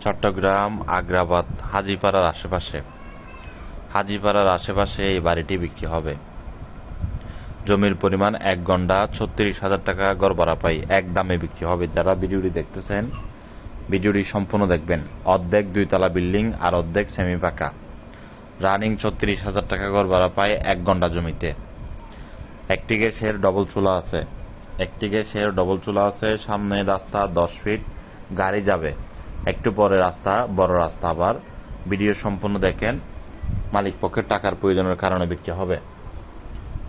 চট্টগ্রাম, আগ্রাবাদ, হাজিপাড়ার আশেপাশে। হাজিপাড়ার আশেপাশে এই বাড়িটি বিক্রি হবে। জমির পরিমাণ এক গন্ডা ছত্রিশ হাজার টাকা গড় ভাড়া পাই এক দামে বিক্রি হবে। যারা ভিডিওটি দেখতেছেন, ভিডিওটি সম্পূর্ণ দেখবেন। অর্ধেক দুইতলা বিল্ডিং আর অর্ধেক সেমি পাকা। রানিং ছত্রিশ হাজার টাকা গড় ভাড়া পায় এক ঘণ্টা জমিতে। একটি গ্যাসের ডবল চুলা আছে। একটি গ্যাসের ডবল চুলা আছে, সামনে রাস্তা দশ ফিট, গাড়ি যাবে। একটু পরে রাস্তা, বড় রাস্তা আবার। ভিডিও সম্পূর্ণ দেখেন। মালিক পক্ষের টাকার প্রয়োজনের কারণে বিক্রি হবে।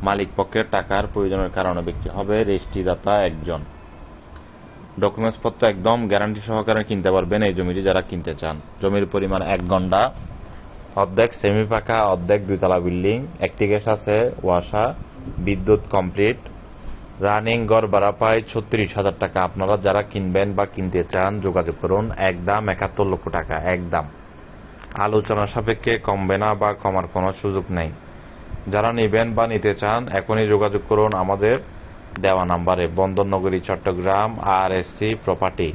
মালিক পক্ষের টাকার প্রয়োজনের কারণে বিক্রি হবে রেজিস্ট্রিদাতা একজন। ডকুমেন্টস পত্র একদম গ্যারান্টি সহকারে কিনতে পারবেন এই জমিটি যারা কিনতে চান। জমির পরিমাণ এক ঘণ্টা, অর্ধেক সেমি পাকা অর্ধেক দুইতলা বিল্ডিং, একটি গ্যাস আছে ওয়াসা বিদ্যুৎ কমপ্লিট রানিং গড় ভাড়া পায় ছত্রিশ হাজার টাকা। আপনারা যারা কিনবেন বা কিনতে চান, যোগাযোগ করুন একদম একাত্তর লক্ষ টাকা, একদম। আলোচনা সাপেক্ষে কমবে না বা কমার কোনো সুযোগ নেই। যারা নেবেন বা নিতে চান, এখনই যোগাযোগ করুন আমাদের দেওয়া নাম্বারে। বন্দরনগরী, Chattogram R S C property.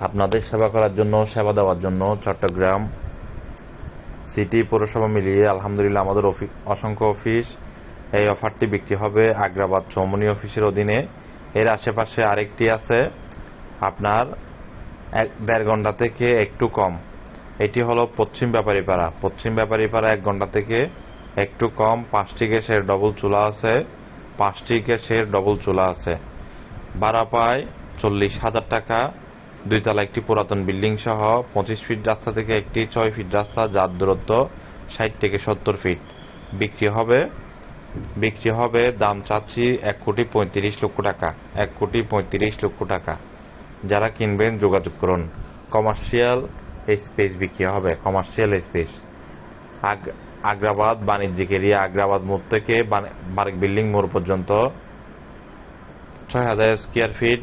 আপনাদের সেবা করার জন্য, সেবা দেওয়ার জন্য চট্টগ্রাম সিটি পৌরসভা মিলিয়ে আলহামদুলিল্লাহ আমাদের অসংখ্য অফিস এই অফারটি বিক্রি হবে আগ্রাবাদ চৌমনি অফিসের অধীনে। এর আশেপাশে আরেকটি আছে আপনার এক দেড় ঘণ্টা থেকে একটু কম। এটি হলো পশ্চিম ব্যাপারীপাড়া পশ্চিম ব্যাপারীপাড়া এক ঘণ্টা থেকে একটু কম। পাঁচটি গ্যাসের ডবল চুলা আছে। পাঁচটি গ্যাসের ডবল চুলা আছে। ভাড়া পায় চল্লিশ হাজার টাকা। দুইতলা একটি পুরাতন বিল্ডিং সহ পঁচিশ ফিট রাস্তা থেকে একটি ছয় ফিট রাস্তা, যার দূরত্ব ষাট থেকে সত্তর ফিট। বিক্রি হবে বিক্রি হবে, দাম চাচ্ছি এক কোটি পঁয়ত্রিশ লক্ষ টাকা। এক কোটি পঁয়ত্রিশ লক্ষ টাকা। যারা কিনবেন যোগাযোগ করুন। কমার্শিয়াল স্পেস বিক্রি হবে, কমার্শিয়াল স্পেস। আগ- আগ্রাবাদ বাণিজ্যিক এরিয়া, আগ্রাবাদ মোড় থেকে বারেক বিল্ডিং মোড় পর্যন্ত ছয় হাজার স্কোয়ার ফিট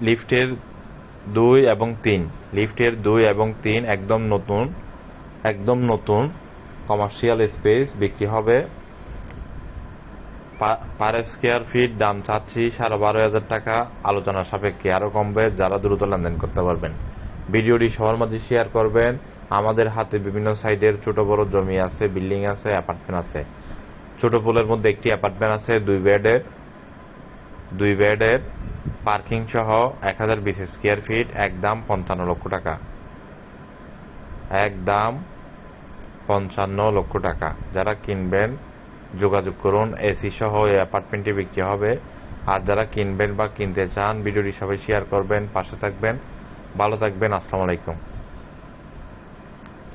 লিফটের দুই এবং তিন। লিফটের দুই এবং তিন একদম নতুন একদম নতুন কমার্শিয়াল স্পেস বিক্রি হবে। পার স্কোয়ার ফিট দাম চাচ্ছি সাড়ে বারো হাজার টাকা। আলোচনা সাপেক্ষে আরও কমবে, যারা দ্রুত লেনদেন করতে পারবেন। ভিডিওটি সবার মধ্যে শেয়ার করবেন। আমাদের হাতে বিভিন্ন সাইডের ছোট বড় জমি আছে, বিল্ডিং আছে অ্যাপার্টমেন্ট আছে। ছোট পোলের মধ্যে একটি অ্যাপার্টমেন্ট আছে, দুই বেডের দুই বেডের পার্কিং সহ এক হাজার বিশ স্কোয়ার ফিট একদম পঞ্চান্ন লক্ষ টাকা। একদম পঞ্চান্ন লক্ষ টাকা। যারা কিনবেন যোগাযোগ করুন এসি সহ এই অ্যাপার্টমেন্টটি বিক্রি হবে। আর যারা কিনবেন বা কিনতে চান, ভিডিওটি সবাই শেয়ার করবেন, পাশে থাকবেন। ভালো থাকবেন, আসসালামু আলাইকুম।